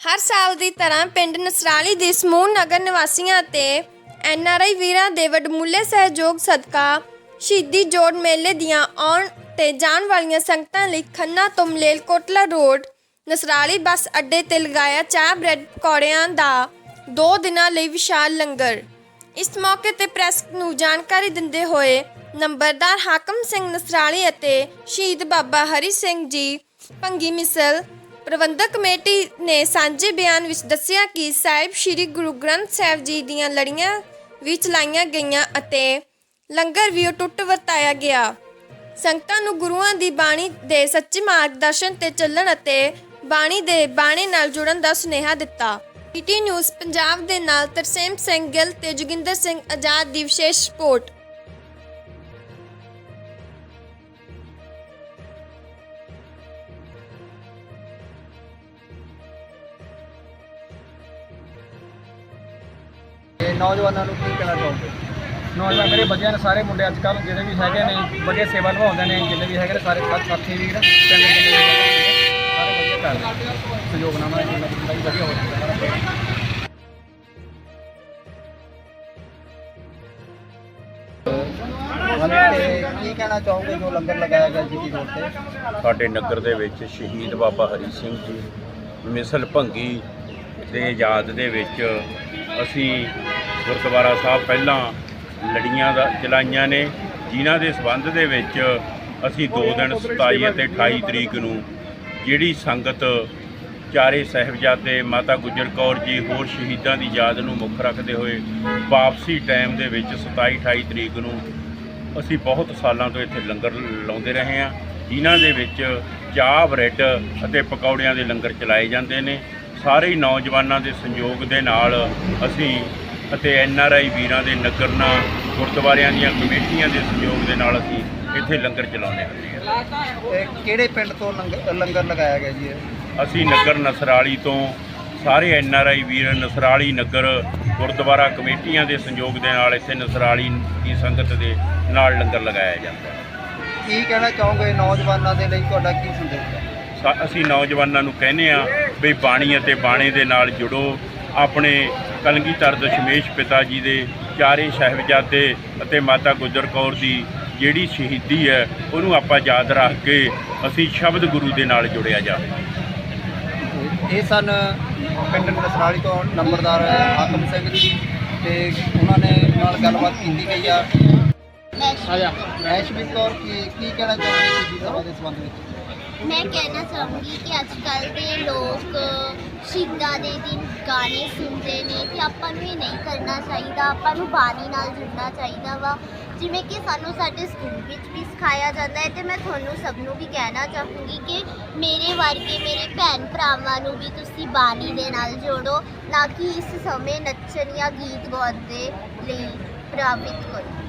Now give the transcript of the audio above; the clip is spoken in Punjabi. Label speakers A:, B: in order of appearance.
A: ਹਰ ਸਾਲ ਦੀ ਤਰ੍ਹਾਂ ਪਿੰਡ ਨਸਰਾਲੀ ਦੇ ਸਮੂਹ ਨਗਰ ਨਿਵਾਸੀਆਂ ਅਤੇ ਐਨਆਰਆਈ ਵੀਰਾਂ ਦੇ ਵਡਮੁੱਲੇ ਸਹਿਯੋਗ ਸਦਕਾ ਸ਼ਹੀਦੀ ਜੋੜ ਮੇਲੇ ਦੀਆਂ ਆਉਣ ਤੇ ਜਾਣ ਵਾਲੀਆਂ ਸੰਗਤਾਂ ਲਈ ਖੰਨਾ ਤੋਂ ਮਲੇਲਕੋਟਲਾ ਰੋਡ, ਨਸਰਾਲੀ ਬੱਸ ਅੱਡੇ ਤੇ ਲਗਾਇਆ ਚਾਹ ਬ੍ਰੈਡ ਪਕੌੜਿਆਂ ਦਾ ਦੋ ਦਿਨਾਂ ਲਈ ਵਿਸ਼ਾਲ ਲੰਗਰ। ਇਸ ਮੌਕੇ ਤੇ ਪ੍ਰੈਸ ਨੂੰ ਜਾਣਕਾਰੀ ਦਿੰਦੇ ਹੋਏ ਨੰਬਰਦਾਰ ਹਾਕਮ ਸਿੰਘ ਨਸਰਾਲੀ ਅਤੇ ਸ਼ਹੀਦ ਬਾਬਾ ਹਰੀ ਸਿੰਘ ਜੀ, ਭੰਗੀ ਮਿਸਲ ਪ੍ਰਬੰਧਕ ਕਮੇਟੀ ਨੇ ਸਾਂਝੇ ਬਿਆਨ ਵਿੱਚ ਦੱਸਿਆ ਕਿ ਸਾਹਿਬ ਸ੍ਰੀ ਗੁਰੂ ਗ੍ਰੰਥ ਸਾਹਿਬ ਜੀ ਦੀਆਂ ਲੜੀਆਂ ਵੀ ਚਲਾਈਆਂ ਗਈਆਂ ਅਤੇ ਲੰਗਰ ਵੀ ਟੁੱਟ ਵਰਤਾਇਆ ਗਿਆ। ਸੰਗਤਾਂ ਨੂੰ ਗੁਰੂਆਂ ਦੀ ਬਾਣੀ ਦੇ ਸੱਚੇ ਮਾਰਗਦਰਸ਼ਨ ਤੇ ਚੱਲਣ ਅਤੇ ਬਾਣੀ ਦੇ ਬਾਣੇ ਨਾਲ ਜੁੜਨ ਦਾ ਸੁਨੇਹਾ ਦਿੱਤਾ। ਪੀਟੀ ਨਿਊਜ਼ ਪੰਜਾਬ ਦੇ ਨਾਲ ਤਰਸੇਮ ਸਿੰਘ ਗਿੱਲ ਤੇ ਜੋਗਿੰਦਰ ਸਿੰਘ ਆਜ਼ਾਦ ਦੀ ਵਿਸ਼ੇਸ਼ ਰਿਪੋਰਟ।
B: ਤੇ ਨੌਜਵਾਨਾਂ ਨੂੰ ਕੀ ਕਹਿਣਾ ਚਾਹੋਗੇ?
C: ਨੌਜਵਾਨ ਮੇਰੇ ਬੱਚਿਆਂ ਨੇ ਸਾਰੇ ਮੁੰਡੇ ਅੱਜ ਕੱਲ੍ਹ ਜਿਹੜੇ ਵੀ ਹੈਗੇ ਨੇ ਵਧੀਆ ਸੇਵਾ ਨਿਭਾਉਂਦੇ ਨੇ ਜਿੰਨੇ ਵੀ ਹੈਗੇ ਨੇ ਸਾਰੇ ਸਾਥ ਸਾਥੀ ਵੀਰ ਪਿੰਡ ਦੇ ਜਿੰਨੇ ਹੈਗੇ ਨੇ, ਸਾਰੇ ਵਧੀਆ ਕਰਦੇ ਨੇ। ਸਹਿਯੋਗ ਨਾਲ ਮੈਂ ਜਿੰਨਾ ਜਿੰਨਾ ਵੀ ਵਧੀਆ ਹੋ ਜਾਂਦਾ
B: ਤੇ ਕੀ ਕਹਿਣਾ ਚਾਹੋਗੇ ਜੋ ਲੰਗਰ ਲਗਾਇਆ ਗਿਆ ਜੀ ਦੀ ਰੋਡ ਤੇ?
D: ਸਾਡੇ ਨਗਰ ਦੇ ਵਿੱਚ ਸ਼ਹੀਦ ਬਾਬਾ ਹਰੀ ਸਿੰਘ ਜੀ ਮਿਸਲ ਭੰਗੀ ਦੇ ਯਾਦ ਦੇ ਵਿੱਚ ਅਸੀਂ ਗੁਰਦੁਆਰਾ ਸਾਹਿਬ ਪਹਿਲਾਂ ਲੜੀਆਂ ਦਾ ਚਲਾਈਆਂ ਨੇ। ਜਿਨ੍ਹਾਂ ਦੇ ਸਬੰਧ ਦੇ ਵਿੱਚ ਅਸੀਂ 2 ਦਿਨ 27 ਅਤੇ 28 ਤਰੀਕ ਨੂੰ ਜਿਹੜੀ ਸੰਗਤ ਚਾਰੇ ਸਾਹਿਬਜ਼ਾਦੇ ਮਾਤਾ ਗੁਜਰ ਕੌਰ ਜੀ ਹੋਰ ਸ਼ਹੀਦਾਂ ਦੀ ਯਾਦ ਨੂੰ ਮੁੱਖ ਰੱਖਦੇ ਹੋਏ ਵਾਪਸੀ ਟਾਈਮ ਦੇ ਵਿੱਚ 27 28 ਤਰੀਕ ਨੂੰ ਅਸੀਂ ਬਹੁਤ ਸਾਲਾਂ ਤੋਂ ਇੱਥੇ ਲੰਗਰ ਲਾਉਂਦੇ ਰਹੇ ਹਾਂ। ਜਿਨ੍ਹਾਂ ਦੇ ਵਿੱਚ ਚਾਹ, ਬ੍ਰੈਡ ਅਤੇ ਪਕੌੜਿਆਂ ਦੇ ਲੰਗਰ ਚਲਾਏ ਜਾਂਦੇ ਨੇ। ਸਾਰੇ ਹੀ ਨੌਜਵਾਨਾਂ ਦੇ ਸੰਯੋਗ ਦੇ ਨਾਲ ਅਸੀਂ ਅਤੇ ਐਨ ਆਰ ਆਈ ਵੀਰਾਂ ਦੇ ਨਗਰਨਾ ਗੁਰਦੁਆਰਿਆਂ ਦੀਆਂ ਕਮੇਟੀਆਂ ਦੇ ਸੰਯੋਗ ਦੇ ਨਾਲ ਅਸੀਂ ਇੱਥੇ ਲੰਗਰ ਚਲਾਉਂਦੇ ਹਾਂ।
B: ਕਿਹੜੇ ਪਿੰਡ ਤੋਂ ਲੰਗਰ ਲੰਗਰ ਲਗਾਇਆ ਗਿਆ ਜੀ
D: ਅਸੀਂ ਨਗਰ ਨਸਰਾਲੀ ਤੋਂ ਸਾਰੇ ਐਨ ਆਰ ਆਈ ਵੀਰ ਨਸਰਾਲੀ ਨਗਰ ਗੁਰਦੁਆਰਾ ਕਮੇਟੀਆਂ ਦੇ ਸੰਯੋਗ ਦੇ ਨਾਲ ਇੱਥੇ ਨਸਰਾਲੀ ਦੀ ਸੰਗਤ ਦੇ ਨਾਲ ਲੰਗਰ ਲਗਾਇਆ ਜਾਂਦਾ ਹੈ।
B: ਕੀ ਕਹਿਣਾ ਚਾਹੋਗੇ ਨੌਜਵਾਨਾਂ ਦੇ ਲਈ? ਤੁਹਾਡਾ ਕੀ ਸੰਦੇਸ਼ ਹੈ?
D: ਅਸੀਂ ਨੌਜਵਾਨਾਂ ਨੂੰ ਕਹਿੰਦੇ ਆ ਵੀ ਬਾਣੀ ਅਤੇ ਬਾਣੇ ਦੇ ਨਾਲ ਜੁੜੋ। ਆਪਣੇ ਕਲਗੀਧਰ ਦਸ਼ਮੇਸ਼ ਪਿਤਾ ਜੀ ਦੇ ਚਾਰੇ ਸਾਹਿਬਜ਼ਾਦੇ ਅਤੇ ਮਾਤਾ ਗੁਜਰ ਕੌਰ ਦੀ ਜਿਹੜੀ ਸ਼ਹੀਦੀ ਹੈ ਉਹਨੂੰ ਆਪਾਂ ਯਾਦ ਰੱਖ ਕੇ ਅਸੀਂ ਸ਼ਬਦ ਗੁਰੂ ਦੇ ਨਾਲ ਜੁੜਿਆ ਜਾਵੇ
B: ਇਹ ਸਨ ਪਿੰਡ ਨਸਰਾਲੀ ਤੋਂ ਨੰਬਰਦਾਰ ਹਾਕਮ ਸਿੰਘ ਜੀ ਤੇ ਉਹਨਾਂ ਨੇ ਨਾਲ ਗੱਲਬਾਤ ਕੀਤੀ ਗਈ ਆ। ਐਸ਼ਮੀਤ ਕੌਰ ਕੀ ਕੀ ਕਹਿਣਾ ਚਾਹੁੰਦੇ ਜੀ ਸਭਾ ਦੇ ਸੰਬੰਧ ਵਿੱਚ?
E: ਮੈਂ ਕਹਿਣਾ ਚਾਹੂੰਗੀ ਕਿ ਅੱਜ ਕੱਲ ਦੇ ਲੋਕ ਸ਼ਹੀਦਾਂ ਦੇ ਦਿਨ ਗਾਣੇ ਸੁਣਦੇ ਨੇ ਤੇ ਆਪਾਂ ਨੂੰ ਇਹ ਨਹੀਂ ਕਰਨਾ ਚਾਹੀਦਾ, ਆਪਾਂ ਨੂੰ ਬਾਣੀ ਨਾਲ ਜੁੜਨਾ ਚਾਹੀਦਾ ਵਾ। ਜਿਵੇਂ ਕਿ ਸਾਨੂੰ ਸਾਡੇ ਸਕੂਲ ਵਿੱਚ ਵੀ ਸਿਖਾਇਆ ਜਾਂਦਾ ਹੈ ਤੇ ਮੈਂ ਤੁਹਾਨੂੰ ਸਭ ਨੂੰ ਵੀ ਕਹਿਣਾ ਚਾਹੂੰਗੀ ਕਿ ਮੇਰੇ ਵਰਗੇ ਮੇਰੇ ਭੈਣ ਭਰਾਵਾਂ ਨੂੰ ਵੀ ਤੁਸੀਂ ਬਾਣੀ ਦੇ ਨਾਲ ਜੋੜੋ, ਨਾ ਕਿ ਇਸ ਸਮੇਂ ਨੱਚਣ ਜਾਂ ਗੀਤ ਗਾਉਣ ਦੇ ਲਈ ਪ੍ਰਭਾਵਿਤ ਕਰੋ।